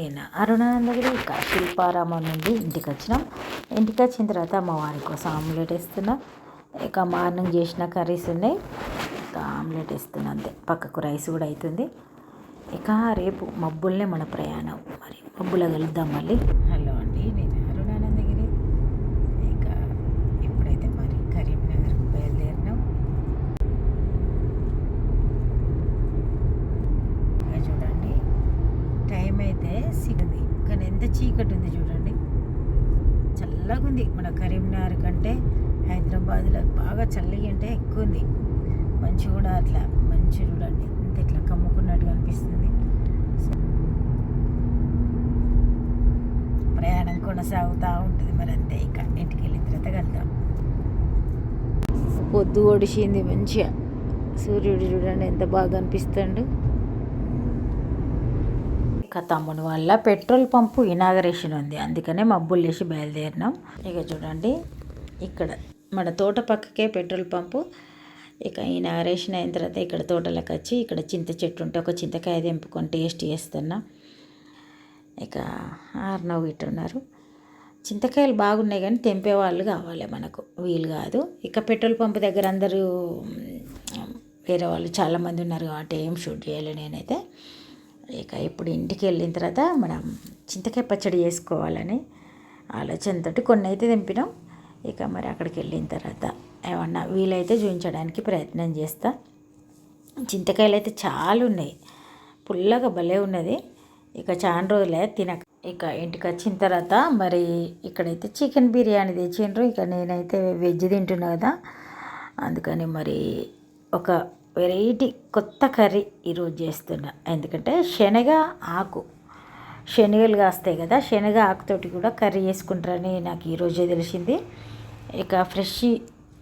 నేను అరుణానందగిరి శిల్పారామం నుండి ఇంటికి వచ్చినాం ఇంటికి వచ్చిన తర్వాత మా వారి కోసం ఆమ్లెట్ వేస్తున్నా. ఇక మార్నింగ్ చేసిన కర్రీస్ ఉన్నాయి. ఇక ఆమ్లెట్ వేస్తున్నా అంతే. పక్కకు రైస్ కూడా అవుతుంది ఇక రేపు మబ్బుల్నే మన ప్రయాణం. మరి మబ్బులో కలుద్దాం మళ్ళీ హలో అండి నేను అరుణానందగిరి ఇక ఇప్పుడైతే మరి కరీంనగర్కి బయలుదేరినాం ఇక చూడండి టైం అయితే సిగ్గుంది కానీ ఎంత చీకటి ఉంది చూడండి. చల్లగా ఉంది మన కరీంనగర్ కంటే హైదరాబాద్లో బాగా చల్లగా అంటే ఎక్కువ ఉంది. మంచి కూడా అట్లా మంచి చూడండి. ఇంత ఇట్లా కమ్ముకున్నట్టుగా అనిపిస్తుంది ప్రయాణం కొనసాగుతూ ఉంటుంది మరి అంతే. ఇక ఇంటికి వెళ్ళిన తర్వాత వెళ్తాం పొద్దు ఒడిసింది మంచిగా. సూర్యుడు చూడండి ఎంత బాగా అనిపిస్తాడు ఇక తమ్ముని వల్ల పెట్రోల్ పంపు ఇనాగరేషన్ ఉంది. అందుకనే మబ్బులు వేసి బయలుదేరినాం. ఇక చూడండి ఇక్కడ మన తోట పక్కకే పెట్రోల్ పంపు. ఇక ఇనాగరేషన్ అయిన తర్వాత ఇక్కడ తోటలోకి వచ్చి ఇక్కడ చింత చెట్టు ఉంటే ఒక చింతకాయ తెంపుకొని టేస్ట్ చేస్తున్నా. ఇక ఆర్నవ్ ఇటు ఉన్నారు. చింతకాయలు బాగున్నాయి కానీ తెంపే వాళ్ళు కావాలి మనకు. వీలు కాదు. ఇక పెట్రోల్ పంప్ దగ్గర అందరూ వేరే వాళ్ళు చాలామంది ఉన్నారు కాబట్టి ఏం షూట్ చేయాలి నేనైతే. ఇక ఇప్పుడు ఇంటికి వెళ్ళిన తర్వాత మనం చింతకాయ పచ్చడి చేసుకోవాలని ఆలోచనతోటి కొన్ని అయితే తెంపినాం. ఇక మరి అక్కడికి వెళ్ళిన తర్వాత ఏమన్నా వీలైతే చూపించడానికి ప్రయత్నం చేస్తా. చింతకాయలు అయితే చాలా ఉన్నాయి. పుల్లగా భలే ఉన్నది. ఇక చాలా రోజులే తినక ఇక ఇంటికి వచ్చిన తర్వాత మరి ఇక్కడైతే చికెన్ బిర్యానీ తెచ్చిండ్రు. ఇక నేనైతే వెజ్ తింటున్నా కదా. అందుకని మరి ఒక వెరైటీ కొత్త కర్రీ ఈరోజు చేస్తున్నా. ఎందుకంటే శనగ ఆకు. శనగలు కాస్తాయి కదా శనగ ఆకుతోటి కూడా కర్రీ చేసుకుంటారని నాకు ఈరోజే తెలిసింది. ఇక ఫ్రెష్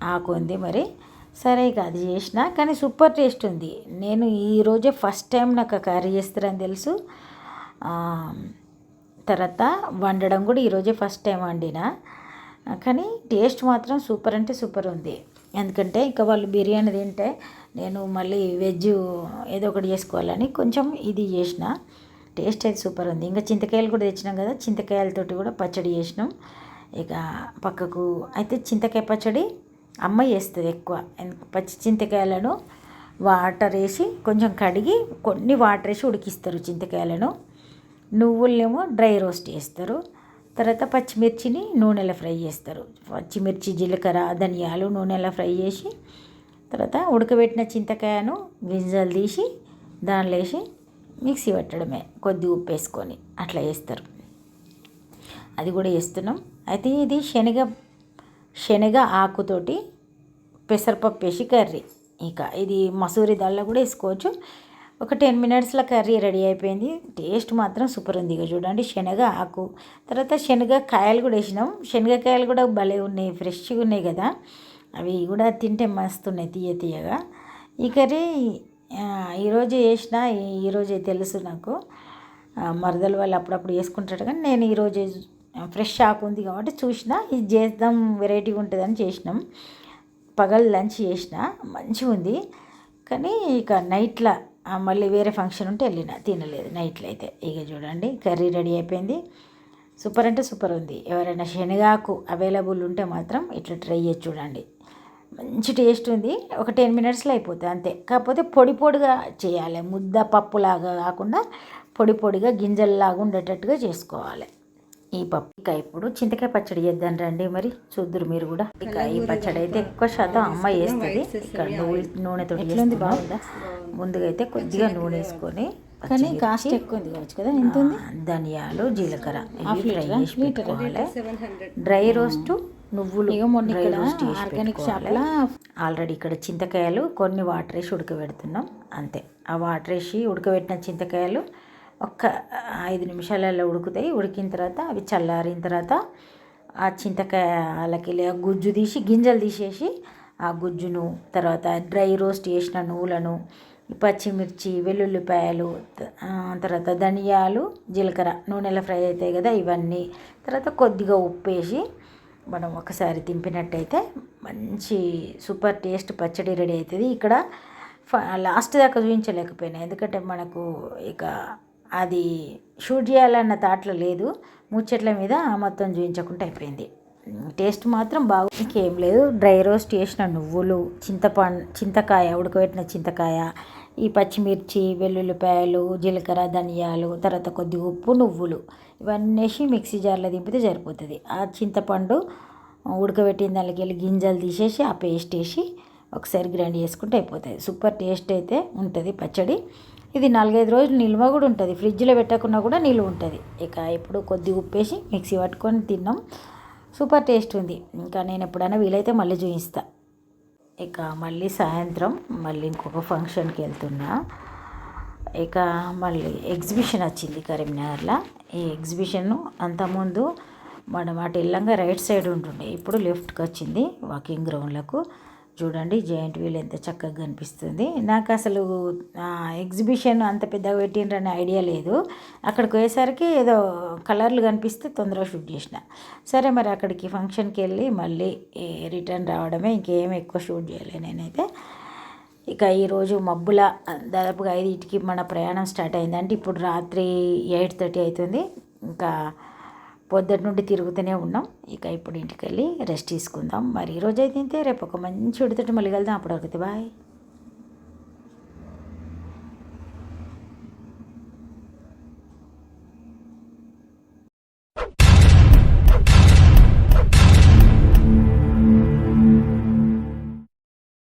ఆకు ఉంది మరి. సరే ఇక అది చేసిన కానీ సూపర్ టేస్ట్ ఉంది. నేను ఈరోజే ఫస్ట్ టైం నాకు కర్రీ చేస్తారని తెలుసు. తర్వాత వండడం కూడా ఈరోజే ఫస్ట్ టైం వండిన. కానీ టేస్ట్ మాత్రం సూపర్ అంటే సూపర్ ఉంది. ఎందుకంటే ఇక వాళ్ళు బిర్యానీ తింటే నేను మళ్ళీ వెజ్ ఏదో ఒకటి చేసుకోవాలని కొంచెం ఇది చేసిన. టేస్ట్ అయితే సూపర్ ఉంది. ఇంకా చింతకాయలు కూడా తెచ్చినాం కదా చింతకాయలతోటి కూడా పచ్చడి చేసినాం. ఇక పక్కకు అయితే చింతకాయ పచ్చడి అమ్మ చేస్తుంది ఎక్కువ. పచ్చి చింతకాయలను వాటర్ వేసి కొంచెం కడిగి కొన్ని వాటర్ వేసి ఉడికిస్తారు చింతకాయలను. నువ్వులేమో డ్రై రోస్ట్ చేస్తారు. తర్వాత పచ్చిమిర్చిని నూనెలో ఫ్రై చేస్తారు. పచ్చిమిర్చి జీలకర్ర ధనియాలు నూనెలో ఫ్రై చేసి తర్వాత ఉడకబెట్టిన చింతకాయను గింజలు తీసి దానిలో వేసి మిక్సీ పెట్టడమే. కొద్ది ఉప్పు వేసుకొని అట్లా చేస్తారు. అది కూడా వేస్తున్నాం అయితే ఇది శనగ శనగ ఆకుతోటి పెసరపప్పు వేసి కర్రీ. ఇక ఇది మసూరి దాల్లో కూడా వేసుకోవచ్చు. ఒక టెన్ మినిట్స్లో కర్రీ రెడీ అయిపోయింది. టేస్ట్ మాత్రం సూపర్ ఉంది. ఇక చూడండి శనగ ఆకు. తర్వాత శనగ కాయలు కూడా వేసినాం. శనగకాయలు కూడా భలే ఉన్నాయి ఫ్రెష్గా ఉన్నాయి కదా. అవి కూడా తింటే మస్తు ఉన్నాయి తీయ తీయగా. ఈ కర్రీ ఈరోజు చేసిన ఈరోజే తెలుసు నాకు. మరదల వాళ్ళు అప్పుడప్పుడు వేసుకుంటాడు కానీ నేను ఈరోజు ఫ్రెష్ ఆకు ఉంది కాబట్టి చూసిన ఇది చేద్దాం వెరైటీగా ఉంటుందని చేసినాం. పగలు లంచ్ చేసిన మంచిగా ఉంది కానీ ఇక నైట్లో మళ్ళీ వేరే ఫంక్షన్ ఉంటే వెళ్ళిన తినలేదు. నైట్లో అయితే. ఇక చూడండి కర్రీ రెడీ అయిపోయింది. సూపర్ అంటే సూపర్ ఉంది. ఎవరైనా శనగాకు అవైలబుల్ ఉంటే మాత్రం ఇట్లా ట్రై చేసి చూడండి. మంచి టేస్ట్ ఉంది. ఒక టెన్ మినిట్స్లో అయిపోతుంది అంతే. కాకపోతే పొడి పొడిగా చేయాలి. ముద్ద పప్పులాగా కాకుండా పొడి పొడిగా గింజల్లాగా ఉండేటట్టుగా చేసుకోవాలి. ఈ పప్పు ఇక ఇప్పుడు చింతకాయ పచ్చడి చేద్దాం రండి మరి. చూద్దరు మీరు కూడా. ఇక ఈ పచ్చడి అయితే ఎక్కువ శాతం అమ్మ వేస్తుంది ఇక్కడ నూనె నూనెతో బాగుందా? ముందుగా అయితే కొద్దిగా నూనె వేసుకొని కానీ కాస్ట్ ఎక్కువ ఉంది కావచ్చు కదా ఎంత ఉంది? ధనియాలు జీలకర్ర ఇవి ఫ్రై చేసి పెట్టుకోవాలి. డ్రై రోస్ట్ నువ్వులు ఆర్గానిక్ షాప్లో ఆల్రెడీ ఇక్కడ చింతకాయలు కొన్ని వాటర్ వేసి ఉడకబెడుతున్నాం. అంతే. ఆ వాటర్ వేసి ఉడకబెట్టిన చింతకాయలు ఒక్క ఐదు నిమిషాలలో ఉడుకుతాయి. ఉడికిన తర్వాత అవి చల్లారిన తర్వాత ఆ చింతకాయలకి ఆ గుజ్జు తీసి గింజలు తీసేసి ఆ గుజ్జును తర్వాత డ్రై రోస్ట్ చేసిన నువ్వులను పచ్చిమిర్చి వెల్లుల్లిపాయలు తర్వాత ధనియాలు జీలకర్ర నూనెలో ఫ్రై అవుతాయి కదా ఇవన్నీ. తర్వాత కొద్దిగా ఉప్పు వేసి మనం ఒకసారి తింపినట్టయితే మంచి సూపర్ టేస్ట్ పచ్చడి రెడీ అవుతుంది. ఇక్కడ ఫ- లాస్ట్ దాకా చూపించలేకపోయినా. ఎందుకంటే మనకు ఇక అది షూట్ చేయాలన్న తాట్లో లేదు. ముచ్చట్ల మీద మొత్తం చూపించకుండా అయిపోయింది. టేస్ట్ మాత్రం బాగు ఇంకేం లేదు. డ్రై రోస్ట్ చేసిన నువ్వులు చింతపండు చింతకాయ ఉడకబెట్టిన చింతకాయ ఈ పచ్చిమిర్చి వెల్లుల్లిపాయలు జీలకర్ర ధనియాలు తర్వాత కొద్ది ఉప్పు నువ్వులు ఇవన్నీ వేసి మిక్సీ జార్లో దింపితే సరిపోతుంది. ఆ చింతపండు ఉడకబెట్టిన దానికి వెళ్ళి గింజలు తీసేసి ఆ పేస్ట్ వేసి ఒకసారి గ్రైండ్ చేసుకుంటే అయిపోతుంది. సూపర్ టేస్ట్ అయితే ఉంటుంది పచ్చడి. ఇది నాలుగైదు రోజులు నిల్వ కూడా ఉంటుంది. ఫ్రిడ్జ్లో పెట్టకుండా కూడా నిల్వ ఉంటుంది. ఇక ఇప్పుడు కొద్ది ఉప్పేసి మిక్సీ పట్టుకొని తిన్నాం. సూపర్ టేస్ట్ ఉంది. ఇంకా నేను ఎప్పుడైనా వీలైతే మళ్ళీ చూపిస్తా. ఇక మళ్ళీ సాయంత్రం మళ్ళీ ఇంకొక ఫంక్షన్కి వెళ్తున్నా. ఇక మళ్ళీ ఎగ్జిబిషన్ వచ్చింది కరీంనగర్లో. ఈ ఎగ్జిబిషన్ అంతకుముందు మనం అటు వెళ్ళంగా రైట్ సైడ్ ఉంటుండే. ఇప్పుడు లెఫ్ట్కి వచ్చింది వాకింగ్ గ్రౌండ్లకు. చూడండి జాయింట్ వీల్ ఎంత చక్కగా కనిపిస్తుంది. నాకు అసలు ఎగ్జిబిషన్ అంత పెద్దగా పెట్టిండ్రనే ఐడియా లేదు. అక్కడికి పోయేసరికి ఏదో కలర్లు కనిపిస్తే తొందరగా షూట్ చేసిన. సరే మరి అక్కడికి ఫంక్షన్కి వెళ్ళి మళ్ళీ రిటర్న్ రావడమే ఇంకేం ఎక్కువ షూట్ చేయలే నేనైతే. ఇక ఈరోజు మబ్బుల దాదాపుగా ఐదింటికి మన ప్రయాణం స్టార్ట్ అయిందంటే ఇప్పుడు రాత్రి ఎయిట్ థర్టీ అవుతుంది. ఇంకా పొద్దుటి నుండి తిరుగుతూనే ఉన్నాం. ఇక ఇప్పుడు ఇంటికి వెళ్ళి రెస్ట్ తీసుకుందాం. మరి ఈరోజు అయితే రేపు ఒక మంచి ఉడితోటి మళ్ళీ వెళ్దాం అప్పటివరకు బాయ్